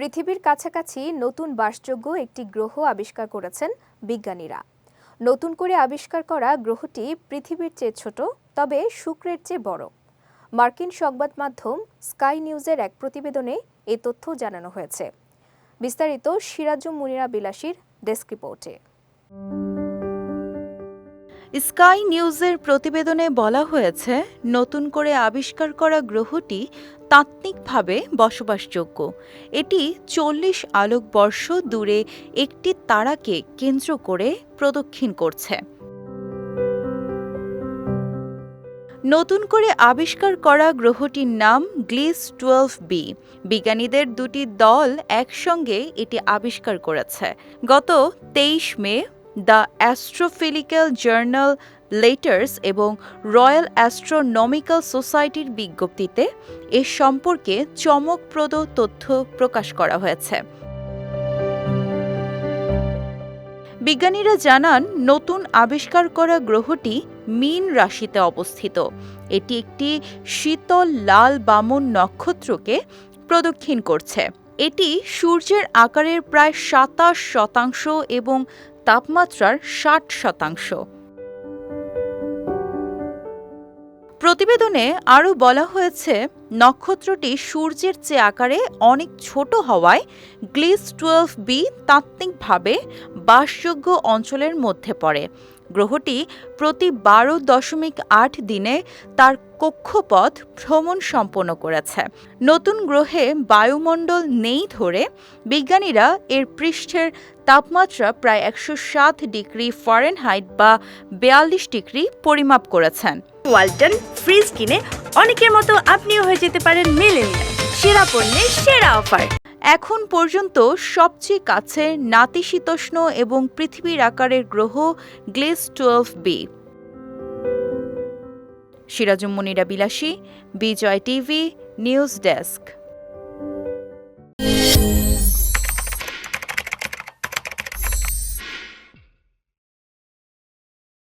পৃথিবীর কাছাকাছি নতুন বাসযোগ্য একটি গ্রহ আবিষ্কার করেছেন বিজ্ঞানীরা। নতুন করে আবিষ্কার করা গ্রহটি পৃথিবীর চেয়ে ছোট, তবে শুক্রের চেয়ে বড়। মার্কিন সংবাদ মাধ্যম স্কাই নিউজের এক প্রতিবেদনে এ তথ্য জানানো হয়েছে। বিস্তারিত সিরাজু মুনিরা বিলাসীর ডেস্ক রিপোর্টে। স্কাই নিউজের প্রতিবেদনে বলা হয়েছে, নতুন করে আবিষ্কার করা গ্রহটি তাত্ত্বিকভাবে বসবাসযোগ্য। এটি চল্লিশ আলোকবর্ষ দূরে একটি তারাকে কেন্দ্র করে প্রদক্ষিণ করছে। নতুন করে আবিষ্কার করা গ্রহটির নাম গ্লিস টুয়েলভ বি। বিজ্ঞানীদের দুটি দল একসঙ্গে এটি আবিষ্কার করেছে। গত তেইশ May the astrophysical journal letters এবং রয়্যাল অ্যাস্ট্রোনমিক্যাল সোসাইটির বিজ্ঞপ্তিতে এ সম্পর্কে চমকপ্রদ তথ্য প্রকাশ করা হয়েছে। বিজ্ঞানীরা জানান, নতুন আবিষ্কার করা গ্রহটি মীন রাশিতে অবস্থিত। এটি একটি শীতল লাল বামন নক্ষত্রকে প্রদক্ষিণ করছে। এটি সূর্যের আকারের প্রায় সাতাশ শতাংশ এবং তাপমাত্রার ষাট শতাংশ। প্রতিবেদনে আরও বলা হয়েছে, নক্ষত্রটি সূর্যের চেয়ে আকারে অনেক ছোট হওয়ায় গ্লিস টুয়েলভ বি তাত্ত্বিকভাবে বাসযোগ্য অঞ্চলের মধ্যে পড়ে। গ্রহটি প্রতি বারো দশমিক আট দিনে তার কক্ষপথ ভ্রমণ সম্পন্ন করেছে। নতুন গ্রহে বায়ুমণ্ডল নেই ধরে বিজ্ঞানীরা এর পৃষ্ঠের তাপমাত্রা প্রায় একশো সাত ডিগ্রি ফারেনহাইট বা বেয়াল্লিশ ডিগ্রি পরিমাপ করেছেন। ওয়ালটন ফ্রিজ কিনে অনেকের মতো আপনিও হয়ে যেতে পারেন মেলেনিয়া সেরা পণ্যের সেরা অফার। এখন পর্যন্ত সবচেয়ে কাছে নাতিশীতোষ্ণ এবং পৃথিবীর আকারের গ্রহ Gliese twelve b. Sirajum Munira Bilashi, Bijoy TV, news desk.